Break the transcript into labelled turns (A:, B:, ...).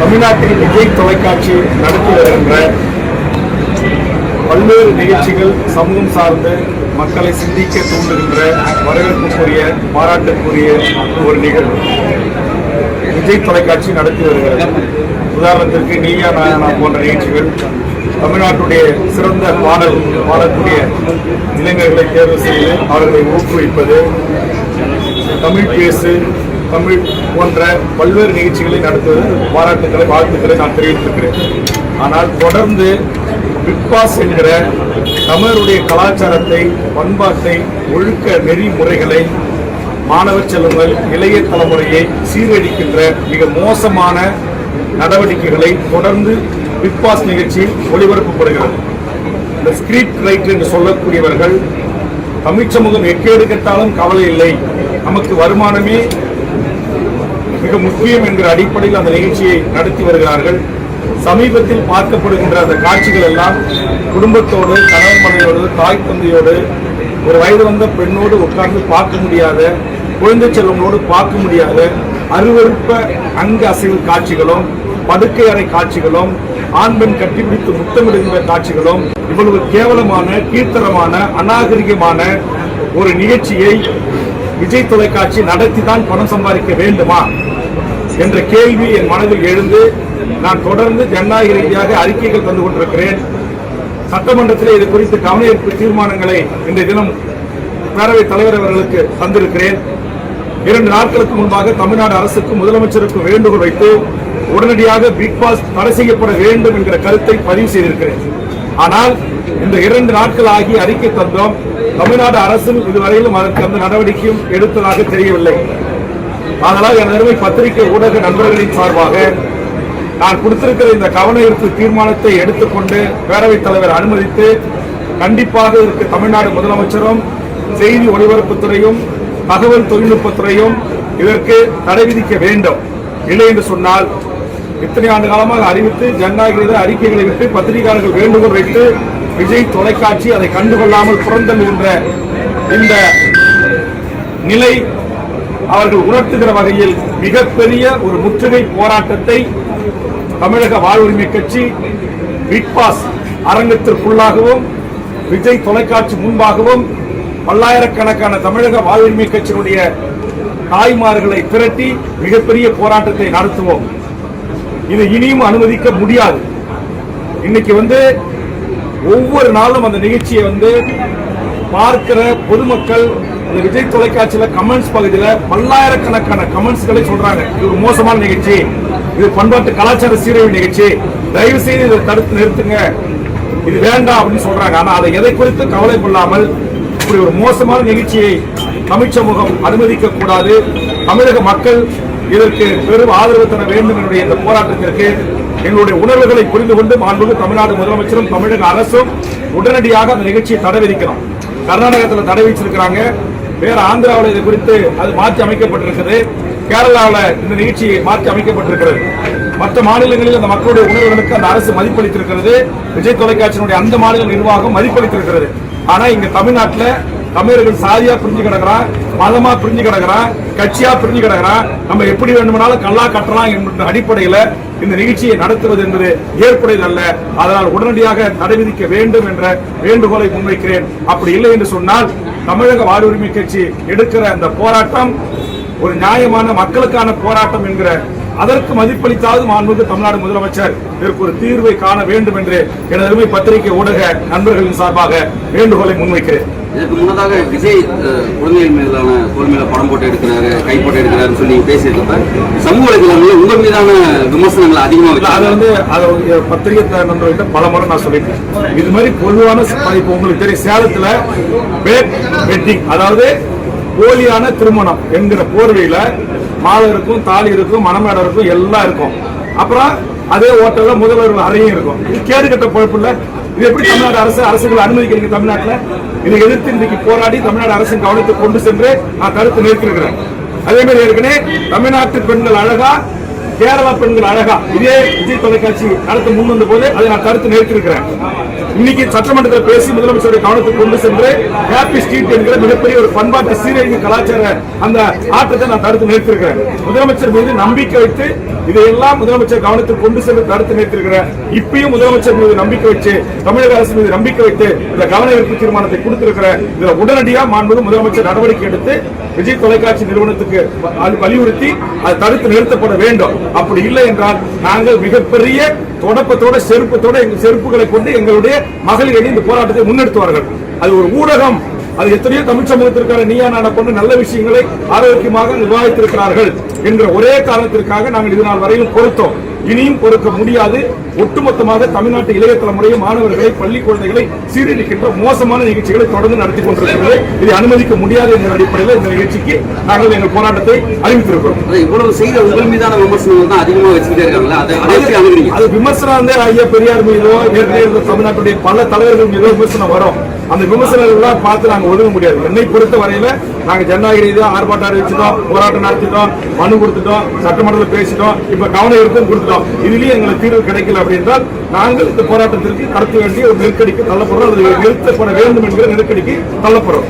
A: தமிழ்நாட்டில் விஜய் தொலைக்காட்சி நடத்தி வருகின்ற பல்வேறு நிகழ்ச்சிகள் சமூகம் சார்ந்து மக்களை சிந்திக்க தூண்டுகின்ற வரவேற்புக்குரிய பாராட்டுக்குரிய ஒரு நிகழ்வு. விஜய் தொலைக்காட்சி நடத்தி வருகிறது. உதாரணத்திற்கு நீயா நாயனா போன்ற நிகழ்ச்சிகள் தமிழ்நாட்டுடைய சிறந்த பாடல் பாடக்கூடிய இளைஞர்களை தேர்வு செய்து அவர்களை ஊக்குவிப்பது தமிழ் பேசு தமிழ் போன்ற பல்வேறு நிகழ்ச்சிகளை நடத்துவது பாராட்டுக்களை வாழ்த்துக்களை நான் தெரிவித்திருக்கிறேன். ஆனால் தொடர்ந்து பிக் பாஸ் என்கிற தமிழருடைய கலாச்சாரத்தை பண்பாட்டை ஒழுக்க நெறிமுறைகளை மாணவர் செல்வங்கள் இளைய தலைமுறையை சீரழிக்கின்ற மிக மோசமான நடவடிக்கைகளை தொடர்ந்து பிக் பாஸ் நிகழ்ச்சியில் ஒளிபரப்பப்படுகிறது. இந்த ஸ்கிரிப்ட் ரைட் என்று சொல்லக்கூடியவர்கள் தமிழ் சமூகம் எக்கேடு கெட்டாலும் கவலை இல்லை. நமக்கு வருமானமே மிக முக்கியம் என்கிற அடிப்படையில் அந்த நிகழ்ச்சியை நடத்தி வருகிறார்கள். சமீபத்தில் பார்க்கப்படுகின்ற அந்த காட்சிகள் எல்லாம் குடும்பத்தோடு கணவன் மனைவியோடு தாய் தந்தையோடு ஒரு வயது வந்த பெண்ணோடு உட்கார்ந்து பார்க்க முடியாத குழந்தை செல்வங்களோடு பார்க்க முடியாத அருவருப்ப அங்க அசைவு காட்சிகளும் படுக்கை அறை காட்சிகளும் ஆண் பெண் கட்டிப்பிடித்து முத்தமிடுகின்ற காட்சிகளும் இவ்வளவு கேவலமான கீர்த்தனமான அநாகரிகமான ஒரு நிகழ்ச்சியை விஜய் தொலைக்காட்சி நடத்தி தான் பணம் சம்பாதிக்க வேண்டுமா? என்ற கேள்வி என் மனதில் எழுந்து நான் தொடர்ந்து ஜனநாயக ரீதியாக அறிக்கைகள் தந்து கொண்டிருக்கிறேன். சட்டமன்றத்தில் இது குறித்து கவனஈர்ப்பு தீர்மானங்களை இன்றைய தினம் பேரவைத் தலைவர் அவர்களுக்கு தந்திருக்கிறேன். இரண்டு நாட்களுக்கு முன்பாக தமிழ்நாடு அரசுக்கும் முதலமைச்சருக்கும் வேண்டுகோள் வைத்து உடனடியாக பிக் பாஸ் தடை செய்யப்பட வேண்டும் என்கிற கருத்தை பதிவு செய்திருக்கிறேன். ஆனால் இந்த இரண்டு நாட்கள் ஆகி அறிக்கை தந்தோம். தமிழ்நாடு அரசும் இதுவரையிலும் அதற்கு அந்த நடவடிக்கையும் எடுத்ததாக தெரியவில்லை. அதனால் எனது பத்திரிகை ஊடக நண்பர்களின் சார்பாக நான் கொடுத்திருக்கிற இந்த கவன ஈர்ப்பு தீர்மானத்தை எடுத்துக்கொண்டு பேரவைத் தலைவர் அனுமதித்து கண்டிப்பாக இருக்கு தமிழ்நாடு முதலமைச்சரும் செய்தி ஒலிபரப்புத்துறையும் தகவல் தொழில்நுட்பத்துறையும் இதற்கு தடை விதிக்க வேண்டும். இல்லை என்று சொன்னால் இத்தனை ஆண்டு காலமாக அறிவித்து ஜனநாயக அறிக்கைகளை விட்டு பத்திரிகையாளர்கள் வேண்டுகோள் வைத்து விஜய் தொலைக்காட்சி அதை கண்டுகொள்ளாமல் புறந்தள்ளுகின்ற இந்த நிலை அவர்கள் உணர்த்துகிற வகையில் மிகப்பெரிய ஒரு முற்றுகை போராட்டத்தை தமிழக வாழ்வுரிமை கட்சி பிக் பாஸ் அரங்கத்திற்குள்ளாகவும் விஜய் தொலைக்காட்சி முன்பாகவும் பல்லாயிரக்கணக்கான தமிழக வாழ்வுரிமை கட்சியினுடைய தாய்மார்களை திரட்டி மிகப்பெரிய போராட்டத்தை நடத்துவோம். இது இனியும் அனுமதிக்க முடியாது. இன்னைக்கு வந்து ஒவ்வொரு நாளும் அந்த நிகழ்ச்சியை வந்து பார்க்கிற பொதுமக்கள் இந்த விஜய் தொலைக்காட்சியில கமெண்ட்ஸ் பகுதியில பல்லாயிரக்கணக்கான கமெண்ட்ஸ்களை சொல்றாங்க. இது ஒரு மோசமான நிகழ்ச்சி. இது பண்பாட்டு கலாச்சார சீரழிவு நிகழ்ச்சி. தயவு செய்து இதை தடுத்து நிறுத்துங்க. இது வேண்டாம் அப்படின்னு சொல்றாங்க. ஆனா அதை எதை குறித்து கவலை கொள்ளாமல் இப்படி ஒரு மோசமான நிகழ்ச்சியை தமிழ் சமூகம் அனுமதிக்க கூடாது. தமிழக மக்கள் இதற்கு பெரும் ஆதரவு தர வேண்டும் என்னுடைய இந்த போராட்டத்திற்கு. எங்களுடைய உணர்வுகளை புரிந்து கொண்டு மாண்புக்கு தமிழ்நாடு முதலமைச்சரும் தமிழக அரசும் உடனடியாக அந்த நிகழ்ச்சியை தடை விதிக்கணும். கர்நாடகத்தில் தடை வச்சிருக்கிறாங்க வேற ஆந்திராவில் இது குறித்து அது மாற்றி அமைக்கப்பட்டிருக்குது. கேரளாவில் இந்த நிகழ்ச்சி மாற்றி அமைக்கப்பட்டிருக்கிறது. மற்ற மாநிலங்களில் அந்த மக்களுடைய உணர்வுகளுக்கு அந்த அரசு மதிப்பளித்திருக்கிறது. விஜய் தொலைக்காட்சியினுடைய அந்த மாநில நிர்வாகம் மதிப்பளித்திருக்கிறது. ஆனா இங்க தமிழ்நாட்டுல தமிழர்கள் சாதியா பிரிஞ்சு கிடக்குறான் மதமா பிரிஞ்சு கிடக்குறான் கட்சியா பிரிஞ்சு கிடக்குறான் நம்ம எப்படி வேண்டுமானாலும் கல்லா கட்டலாம் என்ற அடிப்படையில இந்த நிகழ்ச்சியை நடத்துவது என்பது ஏற்புடையதல்ல அதனால் உடனடியாக தடை விதிக்க வேண்டும் என்ற வேண்டுகோளை முன்வைக்கிறேன். அப்படி இல்லை என்று சொன்னால் தமிழக வாழ்வுரிமை கட்சி எடுக்கிற அந்த போராட்டம் ஒரு நியாயமான மக்களுக்கான போராட்டம் என்கிற அதற்கு மதிப்பளித்தாவது மாண்புமிகு தமிழ்நாடு முதலமைச்சர். இதற்கு ஒரு தீர்வை காண வேண்டும் என்று எனது பத்திரிகை ஊடக நண்பர்களின் சார்பாக வேண்டுகோளை முன்வைக்கிறேன்.
B: இதற்கு முன்னதாக விஜய் குழந்தைகள் மீதான தோல் மேல படம் போட்டு எடுக்கிறாரு கை போட்டு எடுக்கிறாருன்னு சொல்லி பேசியிருக்கப்ப சமூக வலைதளங்களில் உங்கள் மீதான விமர்சனங்கள் அதிகமாக
A: இல்ல, அதை வந்து அதை பத்திரிகை நண்பர்கிட்ட பல முறை நான் சொல்லிட்டேன். இது மாதிரி பொதுவான இப்போ உங்களுக்கு தெரியும் சேலத்துல பேக் வெட்டிங் அதாவது போலியான திருமணம் என்கிற போர்வையில மாலை இருக்கும் தாலி இருக்கும் மணமேடம் இருக்கும் எல்லாம் இருக்கும். அப்புறம் அதே ஹோட்டல்ல முதல்வர் அறையும் இருக்கும். இது கேடு கட்ட பொழப்பு இல்லை. இது எப்படி தமிழ்நாடு அரசு அரசுகள் அனுமதிக்கிறீங்க தமிழ்நாட்டுல? இதை எதிர்த்து இன்றைக்கு போராடி தமிழ்நாடு அரசின் கவனத்தை கொண்டு சென்று நான் தடுத்து நிறுத்திருக்கிறேன் அதே மாதிரி ஏற்கனவே தமிழ்நாட்டு பெண்கள் அழகா கேரளா பெண்கள் அழகா இதே விஜய் தொலைக்காட்சி நடத்த முன் வந்த போது அதை நான் கருத்து நிறுத்திருக்கிறேன் இன்னைக்கு சட்டமன்றத்தில் பேசி முதலமைச்சருடைய கவனத்துக்கு கொண்டு சென்று ஹாப்பி ஸ்ட்ரீட் என்கிற மிகப்பெரிய ஒரு பண்பாட்டு சீரழிவு கலாச்சார அந்த ஆட்டத்தை நான் தடுத்து நிறுத்திருக்கிறேன் முதலமைச்சர் மீது நம்பிக்கை வைத்து இதையெல்லாம் முதலமைச்சர் கவனத்தில் கொண்டு சென்று கருத்து நிறுத்திருக்கிறேன் இப்பயும் முதலமைச்சர் மீது நம்பிக்கை வச்சு தமிழக அரசு மீது நம்பிக்கை வைத்து இந்த கவன ஈர்ப்பு தீர்மானத்தை கொடுத்திருக்கிற இதுல உடனடியாக மாண்புமிகு முதலமைச்சர் நடவடிக்கை எடுத்து விஜய் தொலைக்காட்சி நிறுவனத்துக்கு அது வலியுறுத்தி அது தடுத்து நிறுத்தப்பட வேண்டும். அப்படி இல்லை என்றால் நாங்கள் மிகப்பெரிய தொடப்பத்தோட செருப்பத்தோட எங்கள் செருப்புகளை கொண்டு எங்களுடைய மகளிர் இந்த போராட்டத்தை முன்னெடுத்துவார்கள் அது ஒரு ஊடகம். அது எத்தனையோ தமிழ் சமூகத்திற்கான நீயா நாட கொண்டு நல்ல விஷயங்களை ஆரோக்கியமாக விவாதித்திருக்கிறார்கள் என்கிற ஒரே காரணத்திற்காக நாங்கள் இது நாள் வரையிலும் பொறுத்தோம். இனியும் பொறுக்க முடியாது. ஒட்டுமொத்தமாக தமிழ்நாட்டு இளைய தலைமுறை மாணவர்களை பள்ளி குழந்தைகளை சீரழிக்கின்ற மோசமான நிகழ்ச்சிகளை தொடர்ந்து நடத்தி கொண்டிருக்கிறது இதை அனுமதிக்க முடியாது என்ற அடிப்படையில் இந்த நிகழ்ச்சிக்கு நாங்கள் எங்கள் போராட்டத்தை அறிவித்திருக்கிறோம்.
B: இவ்வளவு செய்த உங்கள் மீதான விமர்சனங்கள் தான் அதிகமா வச்சுக்கிட்டே இருக்காங்களா அதை
A: விமர்சனம் வந்து ஐயா பெரியார் மீதோ ஏற்கனவே தமிழ்நாட்டுடைய பல தலைவர்கள் மீதோ விமர்சனம் வரும். அந்த விமர்சனங்கள்லாம் பார்த்து நாங்க ஒதுங்க முடியாது. என்னை பொறுத்த வரையில நாங்க ஜனநாயக ரீதியா ஆர்ப்பாட்டம் அறிவிச்சிட்டோம் போராட்டம் நடத்திட்டோம் மனு கொடுத்துட்டோம் சட்டமன்றத்தில் பேசிட்டோம் இப்ப கவன ஈர்ப்பும் கொடுத்துட்டோம். இதுலயும் எங்களுக்கு தீர்வு கிடைக்கல அப்படின்றால் நாங்கள் இந்த போராட்டத்திற்கு நடத்த வேண்டிய ஒரு நெருக்கடிக்கு தள்ளப்படுறோம். அது நிறுத்தப்பட வேண்டும் என்கிற நெருக்கடிக்கு தள்ளப்படுறோம்.